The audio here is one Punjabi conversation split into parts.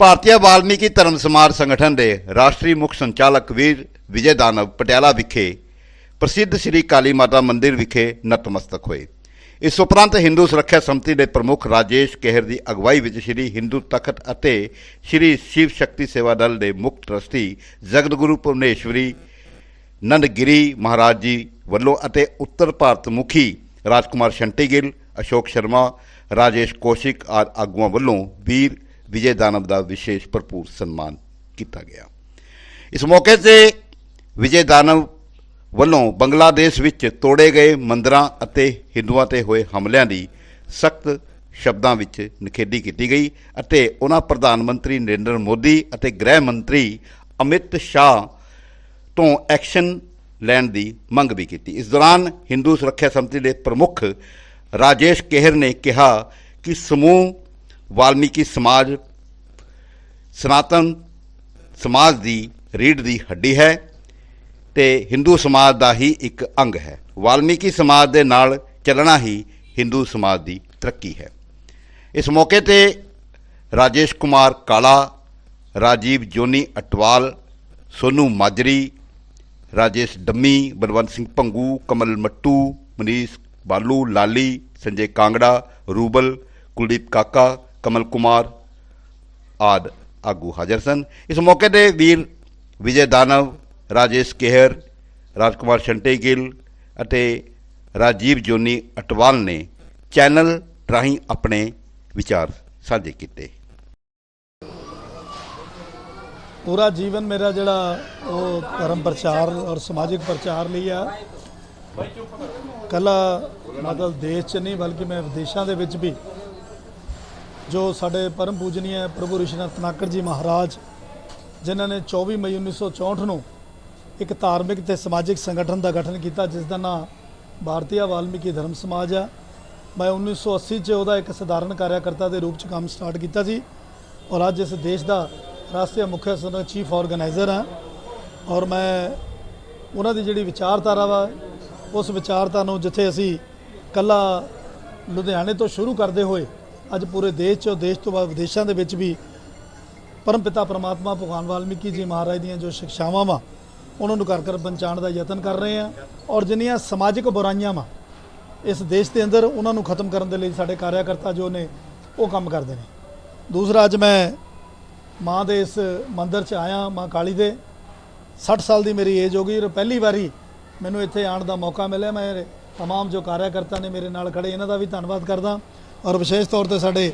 ਭਾਰਤੀ ਵਾਲਮੀਕੀ ਧਰਮ ਸਮਾਜ ਸੰਗਠਨ ਦੇ ਰਾਸ਼ਟਰੀ ਮੁੱਖ ਸੰਚਾਲਕ ਵੀਰ ਵਿਜੇ ਦਾਨਵ ਪਟਿਆਲਾ ਵਿਖੇ ਪ੍ਰਸਿੱਧ ਸ੍ਰੀ ਕਾਲੀ ਮਾਤਾ ਮੰਦਿਰ ਵਿਖੇ ਨਤਮਸਤਕ ਹੋਏ। ਇਸ ਉਪਰੰਤ ਹਿੰਦੂ ਸੁਰੱਖਿਆ ਸੰਮਤੀ ਦੇ ਪ੍ਰਮੁੱਖ ਰਾਜੇਸ਼ ਕਹਿਰ ਦੀ ਅਗਵਾਈ ਵਿੱਚ ਸ੍ਰੀ ਹਿੰਦੂ ਤਖਤ ਅਤੇ ਸ੍ਰੀ ਸ਼ਿਵ ਸ਼ਕਤੀ ਸੇਵਾ ਦਲ ਦੇ ਮੁੱਖ ਟਰਸਟੀ ਜਗਤਗੁਰੂ ਭੁਵਨੇਸ਼ਵਰੀ ਨੰਦਗਿਰੀ ਮਹਾਰਾਜ ਜੀ ਵੱਲੋਂ ਅਤੇ ਉੱਤਰ ਭਾਰਤ ਮੁਖੀ ਰਾਜਕੁਮਾਰ ਸ਼ੰਟੀ ਗਿੱਲ ਅਸ਼ੋਕ ਸ਼ਰਮਾ, ਰਾਜੇਸ਼ ਕੌਸ਼ਿਕ ਆਦਿ ਆਗੂਆਂ ਵੱਲੋਂ ਵੀਰ ਵਿਜੇ ਦਾਨਵ ਦਾ ਵਿਸ਼ੇਸ਼ ਭਰਪੂਰ ਸਨਮਾਨ ਕੀਤਾ ਗਿਆ। ਇਸ ਮੌਕੇ ਤੇ ਵਿਜੇ ਦਾਨਵ ਵੱਲੋਂ ਬੰਗਲਾਦੇਸ਼ ਵਿੱਚ ਤੋੜੇ ਗਏ ਮੰਦਰਾਂ ਅਤੇ ਹਿੰਦੂਆਂ ਤੇ ਹੋਏ ਹਮਲਿਆਂ ਦੀ ਸਖਤ ਸ਼ਬਦਾਂ ਵਿੱਚ ਨਿਖੇਧੀ ਕੀਤੀ ਗਈ ਅਤੇ ਉਹਨਾਂ ਪ੍ਰਧਾਨ ਮੰਤਰੀ ਨਰਿੰਦਰ ਮੋਦੀ ਅਤੇ ਗ੍ਰਹਿ ਮੰਤਰੀ ਅਮਿਤ ਸ਼ਾਹ ਤੋਂ ਐਕਸ਼ਨ ਲੈਣ ਦੀ ਮੰਗ ਵੀ ਕੀਤੀ। ਇਸ ਦੌਰਾਨ ਹਿੰਦੂ ਸੁਰੱਖਿਆ ਸੰਮਤੀ ਦੇ ਪ੍ਰਮੁੱਖ ਰਾਜੇਸ਼ ਕੇਹਰ ਨੇ ਕਿਹਾ ਕਿ ਸਮੂਹ ਵਾਲਮੀਕੀ ਸਮਾਜ, ਸਨਾਤਨ ਸਮਾਜ ਦੀ ਰੀੜ ਦੀ ਹੱਡੀ ਹੈ ਤੇ ਹਿੰਦੂ ਸਮਾਜ ਦਾ ਹੀ ਇੱਕ ਅੰਗ ਹੈ। ਵਾਲਮੀਕੀ ਸਮਾਜ ਦੇ ਨਾਲ ਚੱਲਣਾ ਹੀ ਹਿੰਦੂ ਸਮਾਜ ਦੀ ਤਰੱਕੀ ਹੈ। ਇਸ ਮੌਕੇ ਤੇ ਰਾਜੇਸ਼ ਕੁਮਾਰ ਕਾਲਾ, ਰਾਜੀਵ ਜੋਨੀ ਅਟਵਾਲ, ਸੋਨੂ ਮਾਜਰੀ, ਰਾਜੇਸ਼ ਡੰਮੀ, ਬਲਵੰਤ ਸਿੰਘ ਭੰਗੂ, ਕਮਲ ਮੱਟੂ, ਮਨੀਸ਼ ਬਾਲੂ, ਲਾਲੀ, ਸੰਜੇ ਕਾਂਗੜਾ, ਰੂਬਲ, ਕੁਲਦੀਪ ਕਾਕਾ ਕਮਲ ਕੁਮਾਰ, ਆਦ ਆਗੂ ਹਾਜ਼ਰ ਸਨ। ਇਸ ਮੌਕੇ ਤੇ ਵੀਰ ਵਿਜੇ ਦਾਨਵ, ਰਾਜੇਸ਼ ਕੇਹਰ, ਰਾਜਕੁਮਾਰ ਸ਼ੰਟੇ ਗਿੱਲ ਅਤੇ ਰਾਜੀਵ ਜੋਨੀ ਅਟਵਾਲ ਨੇ ਚੈਨਲ ਰਾਹੀਂ ਆਪਣੇ ਵਿਚਾਰ ਸਾਂਝੇ ਕੀਤੇ। ਪੂਰਾ ਜੀਵਨ ਮੇਰਾ ਜਿਹੜਾ ਉਹ ਧਰਮ ਪ੍ਰਚਾਰ ਔਰ ਸਮਾਜਿਕ ਪ੍ਰਚਾਰ ਲਈ ਆ। ਕੱਲਾ ਮਤਲਬ ਦੇਸ਼ 'ਚ ਨਹੀਂ, ਬਲਕਿ ਮੈਂ ਵਿਦੇਸ਼ਾਂ ਦੇ ਵਿੱਚ ਵੀ ਜੋ ਸਾਡੇ ਪਰਮ ਪੂਜਨੀय ਪ੍ਰਭੂ ਰਿਸ਼ੀਨਾਥ ਨਾਕਰ ਜੀ ਮਹਾਰਾਜ, ਜਿਨ੍ਹਾਂ ਨੇ 24 ਮਈ 1964 ਨੂੰ ਇੱਕ ਧਾਰਮਿਕ ਤੇ ਸਮਾਜਿਕ ਸੰਗਠਨ ਦਾ ਗਠਨ ਕੀਤਾ, ਜਿਸ ਦਾ ਨਾਮ ਭਾਰਤੀय ਵਾਲਮੀਕੀ ਧਰਮ ਸਮਾਜ ਆ। ਮੈਂ 1980 ਚ ਉਹਦਾ ਇੱਕ ਸਧਾਰਨ ਕਾਰਿਆਕਰਤਾ ਦੇ ਰੂਪ ਚ ਕੰਮ ਸਟਾਰਟ ਕੀਤਾ ਸੀ ਔਰ ਅੱਜ ਇਸ ਦੇਸ਼ ਦਾ ਰਾਸ਼ਟਰੀ ਮੁੱਖ ਸੰਗਠਨ ਚੀਫ ਆਰਗੇਨਾਈਜ਼ਰ ਹਾਂ ਔਰ ਮੈਂ ਉਹਨਾਂ ਦੀ ਜਿਹੜੀ ਵਿਚਾਰਧਾਰਾ ਵਾ, ਉਸ ਵਿਚਾਰਧਾਰਾ ਨੂੰ ਜਿੱਥੇ ਅਸੀਂ ਕੱਲਾ ਲੁਧਿਆਣੇ ਤੋਂ ਸ਼ੁਰੂ ਕਰਦੇ ਹੋਏ ਅੱਜ ਪੂਰੇ ਦੇਸ਼ 'ਚ ਦੇਸ਼ ਤੋਂ ਬਾਅਦ ਵਿਦੇਸ਼ਾਂ ਦੇ ਵਿੱਚ ਵੀ ਪਰਮ ਪਿਤਾ ਪ੍ਰਮਾਤਮਾ ਭਗਵਾਨ ਵਾਲਮੀਕੀ ਜੀ ਮਹਾਰਾਜ ਦੀਆਂ ਜੋ ਸਿੱਖਿਆਵਾਂ ਵਾ ਉਹਨਾਂ ਨੂੰ ਘਰ ਘਰ ਪਹੁੰਚਾਉਣ ਦਾ ਯਤਨ ਕਰ ਰਹੇ ਆ ਔਰ ਜਿੰਨੀਆਂ ਸਮਾਜਿਕ ਬੁਰਾਈਆਂ ਵਾ ਇਸ ਦੇਸ਼ ਦੇ ਅੰਦਰ ਉਹਨਾਂ ਨੂੰ ਖਤਮ ਕਰਨ ਦੇ ਲਈ ਸਾਡੇ ਕਾਰਿਆਕਰਤਾ ਜੋ ਨੇ ਉਹ ਕੰਮ ਕਰਦੇ ਨੇ ਦੂਸਰਾ ਅੱਜ ਮੈਂ ਮਾਂ ਦੇ ਇਸ ਮੰਦਿਰ 'ਚ ਆਇਆ ਮਾਂ ਕਾਲੀ ਦੇ 60 ਸਾਲ ਦੀ ਮੇਰੀ ਏਜ ਹੋ ਗਈ ਔਰ ਪਹਿਲੀ ਵਾਰੀ ਮੈਨੂੰ ਇੱਥੇ ਆਉਣ ਦਾ ਮੌਕਾ ਮਿਲਿਆ ਮੈਂ तमाम ਜੋ ਕਾਰਿਆਕਰਤਾ ਨੇ ਮੇਰੇ ਨਾਲ ਖੜੇ ਇਹਨਾਂ ਦਾ ਵੀ ਧੰਨਵਾਦ ਕਰਦਾ ਔਰ ਵਿਸ਼ੇਸ਼ ਤੌਰ ਤੇ ਸਾਡੇ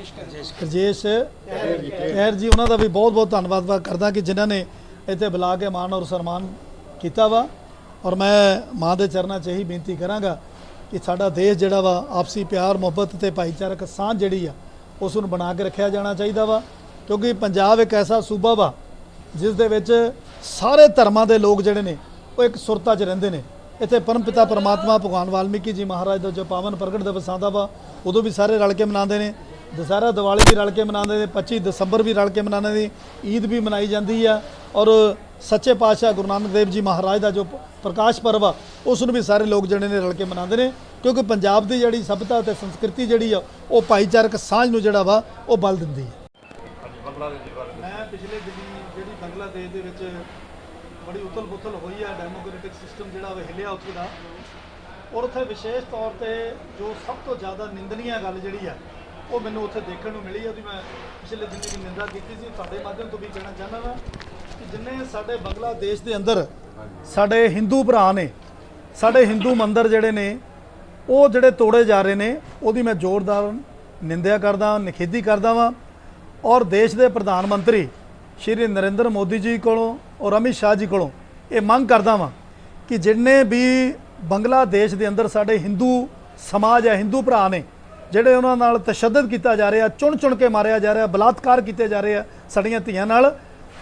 ਰਜੇਸ਼ ਖੈਰ ਜੀ, ਉਹਨਾਂ ਦਾ ਵੀ ਬਹੁਤ ਬਹੁਤ ਧੰਨਵਾਦ ਕਰਦਾ ਕਿ ਜਿਨ੍ਹਾਂ ਨੇ ਇੱਥੇ ਬੁਲਾ ਕੇ ਮਾਣ ਔਰ ਸਨਮਾਨ ਕੀਤਾ ਵਾ। ਔਰ ਮੈਂ ਮਾਂ ਦੇ ਚਰਨਾਂ 'ਚ ਇਹੀ ਬੇਨਤੀ ਕਰਾਂਗਾ ਕਿ ਸਾਡਾ ਦੇਸ਼ ਜਿਹੜਾ ਵਾ, ਆਪਸੀ ਪਿਆਰ, ਮੁਹੱਬਤ ਤੇ ਭਾਈਚਾਰਕ ਸਾਂਝ ਜਿਹੜੀ ਆ, ਉਸ ਨੂੰ ਬਣਾ ਕੇ ਰੱਖਿਆ ਜਾਣਾ ਚਾਹੀਦਾ ਵਾ। ਕਿਉਂਕਿ ਪੰਜਾਬ ਇੱਕ ਐਸਾ ਸੂਬਾ ਵਾ, ਜਿਸ ਦੇ ਵਿੱਚ ਸਾਰੇ ਧਰਮਾਂ ਦੇ ਲੋਕ ਜਿਹੜੇ ਨੇ, ਉਹ ਇੱਕ ਸੁਰਤਾ 'ਚ ਰਹਿੰਦੇ ਨੇ। ਇੱਥੇ ਪਰਮ ਪਿਤਾ ਪਰਮਾਤਮਾ ਭਗਵਾਨ ਵਾਲਮੀਕੀ ਜੀ ਮਹਾਰਾਜ ਦਾ ਜੋ ਪਾਵਨ ਪ੍ਰਗਟ ਦਿਵਸ ਆਉਂਦਾ ਵਾ ਉਦੋਂ ਵੀ ਸਾਰੇ ਰਲ ਕੇ ਮਨਾਉਂਦੇ ਨੇ। ਦੁਸਹਿਰਾ ਦੀਵਾਲੀ ਵੀ ਰਲ ਕੇ ਮਨਾਉਂਦੇ ਨੇ 25 ਦਸੰਬਰ ਵੀ ਰਲ ਕੇ ਮਨਾਉਂਦੇ ਨੇ ਈਦ ਵੀ ਮਨਾਈ ਜਾਂਦੀ ਆ ਔਰ ਸੱਚੇ ਪਾਤਸ਼ਾਹ ਗੁਰੂ ਨਾਨਕ ਦੇਵ ਜੀ ਮਹਾਰਾਜ ਦਾ ਜੋ ਪ੍ਰਕਾਸ਼ ਪਰਵ ਆ ਉਸ ਨੂੰ ਵੀ ਸਾਰੇ ਲੋਕ ਜਿਹੜੇ ਨੇ ਰਲ ਕੇ ਮਨਾਉਂਦੇ ਨੇ ਕਿਉਂਕਿ ਪੰਜਾਬ ਦੀ ਜਿਹੜੀ ਸਭਿਅਤਾ ਤੇ ਸੰਸਕ੍ਰਿਤੀ ਜਿਹੜੀ ਆ ਉਹ ਭਾਈਚਾਰਕ ਸਾਂਝ ਨੂੰ ਜਿਹੜਾ ਵਾ ਉਹ ਬਲ ਦਿੰਦੀ ਹੈ ਮੈਂ ਪਿਛਲੇ ਦਿਨੀ ਜਿਹੜੀ ਬੰਗਲਾਦੇਸ਼ ਦੇ ਵਿੱਚ ਬੜੀ ਉਥਲ-ਪੁਥਲ ਹੋਈ ਆ ਡੈਮੋਕ੍ਰੈਟਿਕ ਸਿਸਟਮ ਜਿਹੜਾ ਉਹ ਹਿੱਲਿਆ ਉੱਥੇ ਦਾ। ਔਰ ਉੱਥੇ ਵਿਸ਼ੇਸ਼ ਤੌਰ ਤੇ ਜੋ ਸਭ ਤੋਂ ਜ਼ਿਆਦਾ ਨਿੰਦਨੀय ਗੱਲ ਜਿਹੜੀ ਆ, ਉਹ ਮੈਨੂੰ ਉੱਥੇ ਦੇਖਣ ਨੂੰ ਮਿਲੀ ਉਹਦੀ ਮੈਂ ਪਿਛਲੇ ਦਿਨ ਦੀ ਨਿੰਦਾ ਕੀਤੀ ਸੀ। ਤੁਹਾਡੇ ਮਾਧਿਅਮ ਤੋਂ ਵੀ ਕਹਿਣਾ ਚਾਹੁੰਦਾ ਹਾਂ ਕਿ ਜਿੰਨੇ ਸਾਡੇ ਬੰਗਲਾਦੇਸ਼ ਦੇ ਅੰਦਰ ਸਾਡੇ ਹਿੰਦੂ ਭਰਾ ਨੇ, ਸਾਡੇ ਹਿੰਦੂ ਮੰਦਰ ਜਿਹੜੇ ਨੇ, ਉਹ ਜਿਹੜੇ ਤੋੜੇ ਜਾ ਰਹੇ ਨੇ, ਉਹਦੀ ਮੈਂ ਜ਼ੋਰਦਾਰ ਨਿੰਦਿਆ ਕਰਦਾ ਨਿਖੇਧੀ ਕਰਦਾ ਵਾਂ। ਔਰ ਦੇਸ਼ ਦੇ ਪ੍ਰਧਾਨ ਮੰਤਰੀ ਸ਼੍ਰੀ ਨਰਿੰਦਰ ਮੋਦੀ ਜੀ ਕੋਲੋਂ ਔਰ ਅਮਿਤ ਸ਼ਾਹ ਜੀ ਕੋਲੋਂ ਇਹ ਮੰਗ ਕਰਦਾ ਵਾਂ ਕਿ ਜਿੰਨੇ ਵੀ ਬੰਗਲਾਦੇਸ਼ ਦੇ ਅੰਦਰ ਸਾਡੇ ਹਿੰਦੂ ਸਮਾਜ ਹੈ, ਹਿੰਦੂ ਭਰਾ ਨੇ, ਜਿਹੜੇ ਉਹਨਾਂ ਨਾਲ ਤਸ਼ੱਦਦ ਕੀਤਾ ਜਾ ਰਿਹਾ ਚੁਣ ਚੁਣ ਕੇ ਮਾਰਿਆ ਜਾ ਰਿਹਾ, ਬਲਾਤਕਾਰ ਕੀਤੇ ਜਾ ਰਹੇ ਆ ਸਾਡੀਆਂ ਧੀਆਂ ਨਾਲ,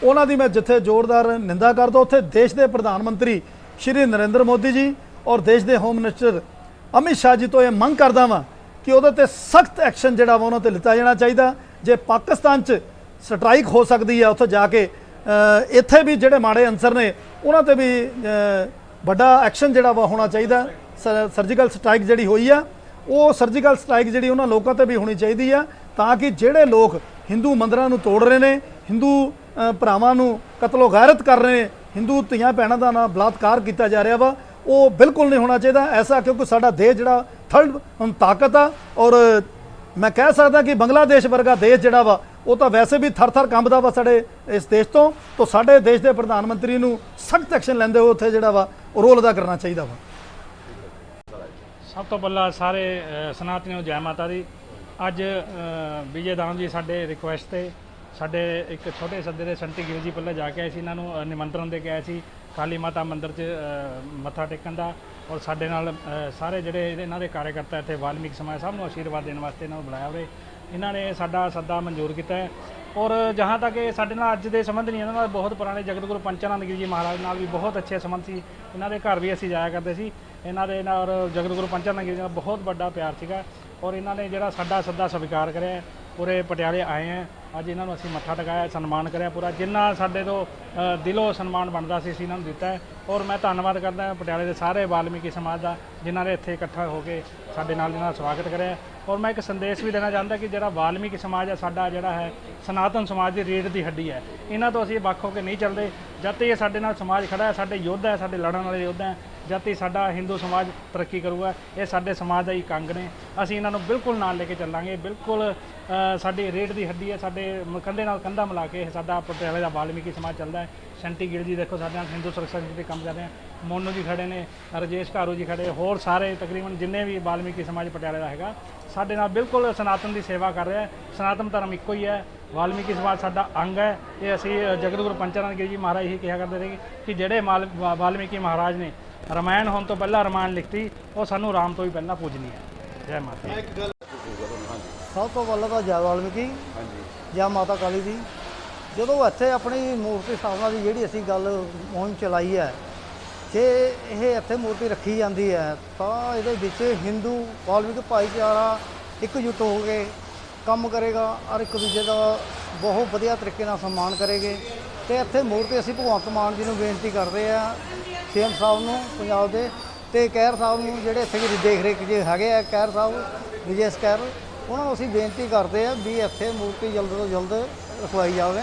ਉਹਨਾਂ ਦੀ ਮੈਂ ਜਿੱਥੇ ਜ਼ੋਰਦਾਰ ਨਿੰਦਾ ਕਰਦਾ, ਉੱਥੇ ਦੇਸ਼ ਦੇ ਪ੍ਰਧਾਨ ਮੰਤਰੀ ਸ਼੍ਰੀ ਨਰਿੰਦਰ ਮੋਦੀ ਜੀ ਔਰ ਦੇਸ਼ ਦੇ ਹੋਮ ਮਿਨਿਸਟਰ ਅਮਿਤ ਸ਼ਾਹ ਜੀ ਤੋਂ ਇਹ ਮੰਗ ਕਰਦਾ ਵਾਂ ਕਿ ਉਹਦੇ ਤੇ ਸਖਤ ਐਕਸ਼ਨ ਜਿਹੜਾ ਵਾ ਉਹਨਾਂ ਤੇ ਲਿੱਤਾ ਜਾਣਾ ਚਾਹੀਦਾ, ਜੇ ਪਾਕਿਸਤਾਨ 'ਚ ਸਟ੍ਰਾਈਕ ਹੋ ਸਕਦੀ ਹੈ ਉੱਥੇ ਜਾ ਕੇ। ਇੱਥੇ ਵੀ ਜਿਹੜੇ ਮਾੜੇ ਅਨਸਰ ਨੇ, ਉਹਨਾਂ ਤੇ ਵੀ ਵੱਡਾ ਐਕਸ਼ਨ ਜਿਹੜਾ ਵਾ ਹੋਣਾ ਚਾਹੀਦਾ। ਸਰਜੀਕਲ ਸਟ੍ਰਾਈਕ ਜਿਹੜੀ ਹੋਈ ਆ, ਉਹ ਸਰਜੀਕਲ ਸਟ੍ਰਾਈਕ ਜਿਹੜੀ ਉਹਨਾਂ ਲੋਕਾਂ ਤੇ ਵੀ ਹੋਣੀ ਚਾਹੀਦੀ ਆ, ਤਾਂ ਕਿ ਜਿਹੜੇ ਲੋਕ ਹਿੰਦੂ ਮੰਦਰਾਂ ਨੂੰ ਤੋੜ ਰਹੇ ਨੇ, ਹਿੰਦੂ ਭਰਾਵਾਂ ਨੂੰ ਕਤਲੋ ਗੈਰਤ ਕਰ ਰਹੇ ਨੇ, ਹਿੰਦੂ ਧੀਆਂ ਭੈਣਾਂ ਦਾ ਨਾ ਬਲਾਤਕਾਰ ਕੀਤਾ ਜਾ ਰਿਹਾ ਵਾ, ਉਹ ਬਿਲਕੁਲ ਨਹੀਂ ਹੋਣਾ ਚਾਹੀਦਾ। ਐਸਾ ਕਿਉਂਕਿ ਸਾਡਾ ਦੇਸ਼ ਜਿਹੜਾ ਥਰਡ ਤਾਕਤ ਆ, ਔਰ ਮੈਂ ਕਹਿ ਸਕਦਾ ਕਿ ਬੰਗਲਾਦੇਸ਼ ਵਰਗਾ ਦੇਸ਼ ਜਿਹੜਾ ਵਾ ਉਹ ਤਾਂ ਵੈਸੇ ਵੀ ਥਰ-ਥਰ ਕੰਬਦਾ ਵਾ ਸਾਡੇ ਇਸ ਦੇਸ਼ ਤੋਂ ਤੋਂ ਸਾਡੇ ਦੇਸ਼ ਦੇ ਪ੍ਰਧਾਨ ਮੰਤਰੀ ਨੂੰ ਸਖਤ ਐਕਸ਼ਨ ਲੈਂਦੇ ਹੋਏ ਉੱਥੇ ਜਿਹੜਾ ਵਾ ਰੋਲ ਅਦਾ ਕਰਨਾ ਚਾਹੀਦਾ ਵਾ। ਸਭ ਤੋਂ ਪਹਿਲਾਂ ਸਾਰੇ ਅ, ਨੂੰ ਜੈ ਮਾਤਾ ਦੀ। ਅੱਜ ਵਿਜੇ ਦਾਮ ਜੀ ਸਾਡੇ ਰਿਕੁਐਸਟ ਤੇ ਸਾਡੇ ਇੱਕ ਛੋਟੇ ਸੱਦੇ ਦੇ ਸੰਟੀ ਗਿਰੀ ਜੀ ਪਹਿਲਾਂ ਜਾ ਕੇ ਆਏ ਸੀ ਇਹਨਾਂ ਨੂੰ ਨਿਮੰਤਰਣ ਦੇ ਕੇ ਆਏ ਸੀ ਕਾਲੀ ਮਾਤਾ ਮੰਦਿਰ 'ਚ ਮੱਥਾ ਟੇਕਣ ਦਾ ਔਰ ਸਾਡੇ ਨਾਲ ਸਾਰੇ ਜਿਹੜੇ ਇਹਨਾਂ ਦੇ ਕਾਰਜਕਰਤਾ ਇੱਥੇ ਵਾਲਮੀਕ ਸਮਾਜ ਸਭ ਨੂੰ ਆਸ਼ੀਰਵਾਦ ਦੇਣ ਵਾਸਤੇ ਇਹਨਾਂ ਨੂੰ ਬੁਲਾਇਆ ਹੋਵੇ ਇਹਨਾਂ ਨੇ ਸਾਡਾ ਸੱਦਾ ਮਨਜ਼ੂਰ ਕੀਤਾ ਹੈ। ਔਰ ਜਹਾਂ ਤੱਕ ਇਹ ਸਾਡੇ ਨਾਲ ਅੱਜ ਦੇ ਸੰਬੰਧ ਨਹੀਂ, ਇਹਨਾਂ ਨਾਲ ਬਹੁਤ ਪੁਰਾਣੇ ਜਗਤ ਗੁਰੂ ਪੰਚਾਨੰਦ ਗਿਰੀ ਜੀ ਮਹਾਰਾਜ ਨਾਲ ਵੀ ਬਹੁਤ ਅੱਛੇ ਸੰਬੰਧ ਸੀ। ਇਹਨਾਂ ਦੇ ਘਰ ਵੀ ਅਸੀਂ ਜਾਇਆ ਕਰਦੇ ਸੀ। ਇਹਨਾਂ ਦੇ ਨਾਲ ਔਰ ਜਗਤ ਗੁਰੂ ਪੰਚਾਨੰਦ ਗਿਰੀ ਜੀ ਨਾਲ ਬਹੁਤ ਵੱਡਾ ਪਿਆਰ ਸੀਗਾ। ਔਰ ਇਹਨਾਂ ਨੇ ਜਿਹੜਾ ਸਾਡਾ ਸੱਦਾ ਸਵੀਕਾਰ ਕਰਿਆ ਪੂਰੇ ਪਟਿਆਲੇ ਆਏ ਹੈ। ਅੱਜ ਇਹਨਾਂ ਨੂੰ ਅਸੀਂ ਮੱਥਾ ਟਿਕਾਇਆ, ਸਨਮਾਨ ਕਰਿਆ ਪੂਰਾ। ਜਿੰਨਾ ਸਾਡੇ ਤੋਂ ਦਿਲੋਂ ਸਨਮਾਨ ਬਣਦਾ ਸੀ, ਅਸੀਂ ਇਹਨਾਂ ਨੂੰ ਦਿੱਤਾ ਔਰ ਮੈਂ ਧੰਨਵਾਦ ਕਰਦਾ ਪਟਿਆਲੇ ਦੇ ਸਾਰੇ ਵਾਲਮੀਕੀ ਸਮਾਜ ਦਾ, ਜਿਨ੍ਹਾਂ ਨੇ ਇੱਥੇ ਇਕੱਠਾ ਹੋ ਕੇ ਸਾਡੇ ਨਾਲ ਇਹਨਾਂ ਦਾ ਸਵਾਗਤ ਕਰਿਆ ਔਰ ਮੈਂ ਇੱਕ ਸੰਦੇਸ਼ ਵੀ ਦੇਣਾ ਚਾਹੁੰਦਾ ਕਿ ਜਿਹੜਾ ਵਾਲਮੀਕੀ ਸਮਾਜ ਹੈ, ਸਾਡਾ ਜਿਹੜਾ ਹੈ, ਸਨਾਤਨ ਸਮਾਜ ਦੀ ਰੀੜ ਦੀ ਹੱਡੀ ਹੈ। ਇਹਨਾਂ ਤੋਂ ਅਸੀਂ ਵੱਖ ਹੋ ਕੇ ਨਹੀਂ ਚੱਲਦੇ। ਜਦ ਤੱਕ ਇਹ ਸਾਡੇ ਨਾਲ ਸਮਾਜ ਖੜਾ ਹੈ, ਸਾਡੇ ਯੋਧਾ ਹੈ, ਸਾਡੇ ਲੜਨ ਵਾਲੇ ਯੋਧਾ ਹੈ ਜਦ ਤੱਕ ਸਾਡਾ ਹਿੰਦੂ ਸਮਾਜ ਤਰੱਕੀ ਕਰੂਗਾ ਇਹ ਸਾਡੇ ਸਮਾਜ ਦਾ ਹੀ ਇੱਕ ਅੰਗ ਨੇ। ਅਸੀਂ ਇਹਨਾਂ ਨੂੰ ਬਿਲਕੁਲ ਨਾਲ ਲੈ ਕੇ ਚੱਲਾਂਗੇ ਬਿਲਕੁਲ ਸਾਡੀ ਰੇਟ ਦੀ ਹੱਡੀ ਹੈ ਸਾਡੇ ਕੰਧੇ ਨਾਲ ਕੰਧਾ ਮਿਲਾ ਕੇ ਸਾਡਾ ਪਟਿਆਲੇ ਦਾ ਵਾਲਮੀਕੀ ਸਮਾਜ ਚੱਲਦਾ ਹੈ। ਸ਼ੰਟੀ ਗਿਲ ਜੀ ਦੇਖੋ ਸਾਡੇ ਨਾਲ ਹਿੰਦੂ ਸੁਰੱਖਿਆ ਸमिति ਕੰਮ ਕਰ ਰਹੇ ਹਨ। ਮੋਨੂ ਜੀ ਖੜੇ ਨੇ ਰਜੇਸ਼ ਘਾਰੂ ਜੀ ਖੜੇ ਹੋਰ ਸਾਰੇ ਤਕਰੀਬਨ ਜਿੰਨੇ ਵੀ ਵਾਲਮੀਕੀ ਸਮਾਜ ਪਟਿਆਲੇ ਦਾ ਹੈਗਾ ਸਾਡੇ ਨਾਲ ਬਿਲਕੁਲ ਸਨਾਤਨ ਦੀ ਸੇਵਾ ਕਰ ਰਿਹਾ ਸਨਾਤਨ ਧਰਮ ਇੱਕੋ ਹੀ ਹੈ ਵਾਲਮੀਕੀ ਸਮਾਜ ਸਾਡਾ ਅੰਗ ਹੈ। ਇਹ ਅਸੀਂ ਅ, ਜਗਤ ਗੁਰੂ ਪੰਚਾਨੰਦ ਗਿਰੀ ਜੀ ਮਹਾਰਾਜ ਹੀ ਕਿਹਾ ਕਰਦੇ ਰਹੇ ਕਿ ਜਿਹੜੇ ਮਾਲ- ਵਾਲਮੀਕੀ ਮਹਾਰਾਜ ਨੇ ਰਮਾਇਣ ਹੋਣ ਤੋਂ ਪਹਿਲਾਂ ਰਮਾਇਣ ਲਿਖਤੀ ਉਹ ਸਾਨੂੰ ਰਾਮ ਤੋਂ ਵੀ ਪਹਿਲਾਂ ਪੂਜਨੀ ਹੈ। ਜੈ ਮਾਤਾ ਦੀ। ਸਭ ਤੋਂ ਪਹਿਲਾਂ ਤਾਂ ਜੈ ਵਾਲਮੀਕੀ ਜੈ ਮਾਤਾ ਕਾਲੀ ਦੀ। ਜਦੋਂ ਇੱਥੇ ਆਪਣੀ ਮੂਰਤੀ ਸਥਾਪਨਾ ਦੀ ਜਿਹੜੀ ਅਸੀਂ ਗੱਲ ਮੁਹਿੰਮ ਚਲਾਈ ਹੈ ਜੇ ਇਹ ਇੱਥੇ ਮੂਰਤੀ ਰੱਖੀ ਜਾਂਦੀ ਹੈ ਤਾਂ ਇਹਦੇ ਵਿੱਚ ਹਿੰਦੂ ਵਾਲਮੀਕ ਭਾਈਚਾਰਾ ਇਕਜੁੱਟ ਹੋ ਕੇ ਕੰਮ ਕਰੇਗਾ ਔਰ ਇੱਕ ਦੂਜੇ ਦਾ ਬਹੁਤ ਵਧੀਆ ਤਰੀਕੇ ਨਾਲ ਸਨਮਾਨ ਕਰੇਗੇ। ਤੇ ਇੱਥੇ ਮੂਰਤੀ ਅਸੀਂ ਭਗਵੰਤ ਮਾਨ ਜੀ ਨੂੰ ਬੇਨਤੀ ਕਰਦੇ ਆ, ਸੀਐਮ ਸਾਹਿਬ ਨੂੰ, ਪੰਜਾਬ ਦੇ, ਤੇ ਕਹਿਰ ਸਾਹਿਬ ਨੂੰ ਜਿਹੜੇ ਇੱਥੇ ਵੀ ਦੇਖ ਰੇਖ ਜੇ ਹੈਗੇ ਆ, ਕਹਿਰ ਸਾਹਿਬ, ਵਿਜੇਸ ਕਹਿਰ, ਉਹਨਾਂ ਨੂੰ ਅਸੀਂ ਬੇਨਤੀ ਕਰਦੇ ਆ ਵੀ ਇੱਥੇ ਮੂਰਤੀ ਜਲਦ ਤੋਂ ਜਲਦ ਰਖਵਾਈ ਜਾਵੇ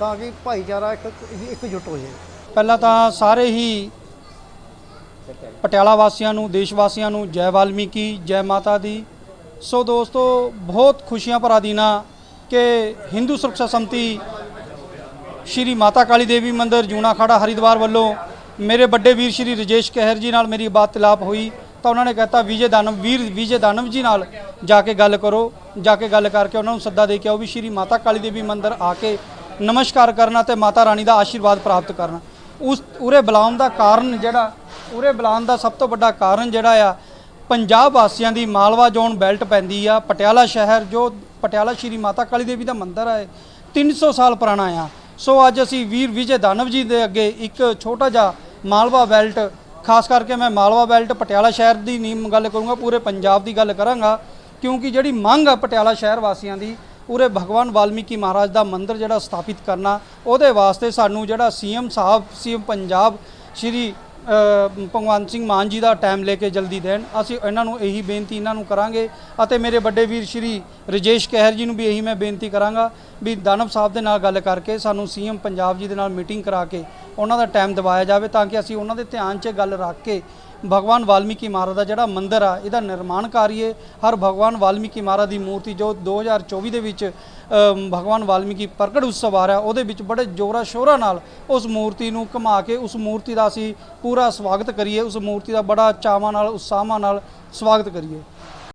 ਤਾਂ ਕਿ ਭਾਈਚਾਰਾ ਇੱਕ ਇਕਜੁੱਟ ਹੋ ਜਾਵੇ ਪਹਿਲਾਂ ਤਾਂ ਸਾਰੇ ਹੀ ਪਟਿਆਲਾ ਵਾਸੀਆਂ ਨੂੰ, ਦੇਸ਼ ਵਾਸੀਆਂ ਨੂੰ ਜੈ ਵਾਲਮੀਕੀ, ਜੈ ਮਾਤਾ ਦੀ। ਸੋ ਦੋਸਤੋ, ਬਹੁਤ ਖੁਸ਼ੀਆਂ ਭਰਾ ਦਿਨ ਆ ਕਿ ਹਿੰਦੂ ਸੁਰੱਖਿਆ ਸੰਮਤੀ ਸ਼੍ਰੀ ਮਾਤਾ ਕਾਲੀ ਦੇਵੀ ਮੰਦਿਰ, ਜੂਨਾ ਖਾੜਾ ਹਰਿਦੁਆਰ ਵੱਲੋਂ ਮੇਰੇ ਵੱਡੇ ਵੀਰ ਸ਼੍ਰੀ ਰਜੇਸ਼ ਕਹਿਰ ਜੀ ਨਾਲ ਮੇਰੀ ਬਾਤ ਤਲਾਪ ਹੋਈ। ਤਾਂ ਉਹਨਾਂ ਨੇ ਕਹਿਤਾ, ਵਿਜੇ ਦਾਨਵ, ਵੀਰ ਵਿਜੇ ਦਾਨਵ ਜੀ ਨਾਲ ਜਾ ਕੇ ਗੱਲ ਕਰੋ। ਜਾ ਕੇ ਗੱਲ ਕਰਕੇ ਉਹਨਾਂ ਨੂੰ ਸੱਦਾ ਦੇ ਕੇ ਆਓ ਵੀ ਸ਼੍ਰੀ ਮਾਤਾ ਕਾਲੀ ਦੇਵੀ ਮੰਦਿਰ ਆ ਕੇ ਨਮਸਕਾਰ ਕਰਨਾ ਤੇ ਮਾਤਾ ਰਾਣੀ ਦਾ ਆਸ਼ੀਰਵਾਦ ਪ੍ਰਾਪਤ ਕਰਨਾ। ਉਸ ਉਰੇ ਬੁਲਾਉਣ ਦਾ ਕਾਰਨ ਜਿਹੜਾ, ਉਰੇ ਬੁਲਾਉਣ ਦਾ ਸਭ ਤੋਂ ਵੱਡਾ ਕਾਰਨ ਜਿਹੜਾ ਆ, ਪੰਜਾਬ ਵਾਸੀਆਂ ਦੀ ਮਾਲਵਾ ਜ਼ੋਨ ਬੈਲਟ ਪੈਂਦੀ ਆ, ਪਟਿਆਲਾ ਸ਼ਹਿਰ ਜੋ, ਪਟਿਆਲਾ ਸ਼੍ਰੀ ਮਾਤਾ ਕਾਲੀ ਦੇਵੀ ਦਾ ਮੰਦਿਰ ਹੈ 300 ਸਾਲ ਪੁਰਾਣਾ ਆ। ਸੋ ਅੱਜ ਅਸੀਂ ਵੀਰ ਵਿਜੇ ਦਾਨਵ ਜੀ ਦੇ ਅੱਗੇ ਇੱਕ ਛੋਟਾ ਜਿਹਾ ਮਾਲਵਾ ਬੈਲਟ, ਖਾਸ ਕਰਕੇ ਮੈਂ ਮਾਲਵਾ ਬੈਲਟ ਪਟਿਆਲਾ ਸ਼ਹਿਰ ਦੀ ਨਹੀਂ ਗੱਲ ਕਰੂੰਗਾ, ਪੂਰੇ ਪੰਜਾਬ ਦੀ ਗੱਲ ਕਰਾਂਗਾ, ਕਿਉਂਕਿ ਜਿਹੜੀ ਮੰਗ ਆ ਪਟਿਆਲਾ ਸ਼ਹਿਰ ਵਾਸੀਆਂ ਦੀ ਉਰੇ ਭਗਵਾਨ ਵਾਲਮੀਕੀ ਮਹਾਰਾਜ ਦਾ ਮੰਦਿਰ ਜਿਹੜਾ ਸਥਾਪਿਤ ਕਰਨਾ, ਉਹਦੇ ਵਾਸਤੇ ਸਾਨੂੰ ਜਿਹੜਾ ਸੀਐਮ ਸਾਹਿਬ, ਸੀਐਮ ਪੰਜਾਬ, ਸ਼੍ਰੀ ਭਗਵੰਤ ਸਿੰਘ ਮਾਨ ਜੀ ਦਾ ਟਾਈਮ ਲੈ ਕੇ ਜਲਦੀ ਦੇਣ। ਅਸੀਂ ਇਹਨਾਂ ਨੂੰ ਇਹੀ ਬੇਨਤੀ ਇਹਨਾਂ ਨੂੰ ਕਰਾਂਗੇ ਅਤੇ ਮੇਰੇ ਵੱਡੇ ਵੀਰ ਸ਼੍ਰੀ ਰਜੇਸ਼ ਕਹਿਰ ਜੀ ਨੂੰ ਵੀ ਇਹੀ ਮੈਂ ਬੇਨਤੀ ਕਰਾਂਗਾ ਵੀ ਦਾਨਵ ਸਾਹਿਬ ਦੇ ਨਾਲ ਗੱਲ ਕਰਕੇ ਸਾਨੂੰ ਸੀਐਮ ਪੰਜਾਬ ਜੀ ਦੇ ਨਾਲ ਮੀਟਿੰਗ ਕਰਾ ਕੇ ਉਹਨਾਂ ਦਾ ਟਾਈਮ ਦਿਵਾਇਆ ਜਾਵੇ ਤਾਂ ਕਿ ਅਸੀਂ ਉਹਨਾਂ ਦੇ ਧਿਆਨ 'ਚ ਗੱਲ ਰੱਖ ਕੇ ਭਗਵਾਨ ਵਾਲਮੀਕੀ ਮਹਾਰਾਜ ਦਾ ਜਿਹੜਾ ਮੰਦਿਰ ਆ, ਇਹਦਾ ਨਿਰਮਾਣ ਕਰੀਏ। ਹਰ ਭਗਵਾਨ ਵਾਲਮੀਕੀ ਮਹਾਰਾਜ ਦੀ ਮੂਰਤੀ ਜੋ 2024 ਦੇ ਵਿੱਚ ਭਗਵਾਨ ਵਾਲਮੀਕੀ ਪ੍ਰਗਟ ਉਤਸਵ ਆ ਰਿਹਾ, ਉਹਦੇ ਵਿੱਚ ਬੜੇ ਜੋਰਾ ਸ਼ੋਰਾ ਨਾਲ ਉਸ ਮੂਰਤੀ ਨੂੰ ਘੁਮਾ ਕੇ, ਉਸ ਮੂਰਤੀ ਦਾ ਅਸੀਂ ਪੂਰਾ ਸਵਾਗਤ ਕਰੀਏ, ਉਸ ਮੂਰਤੀ ਦਾ ਬੜਾ ਚਾਵਾਂ ਨਾਲ, ਉਤਸ਼ਾਹਾਂ ਨਾਲ ਸਵਾਗਤ ਕਰੀਏ।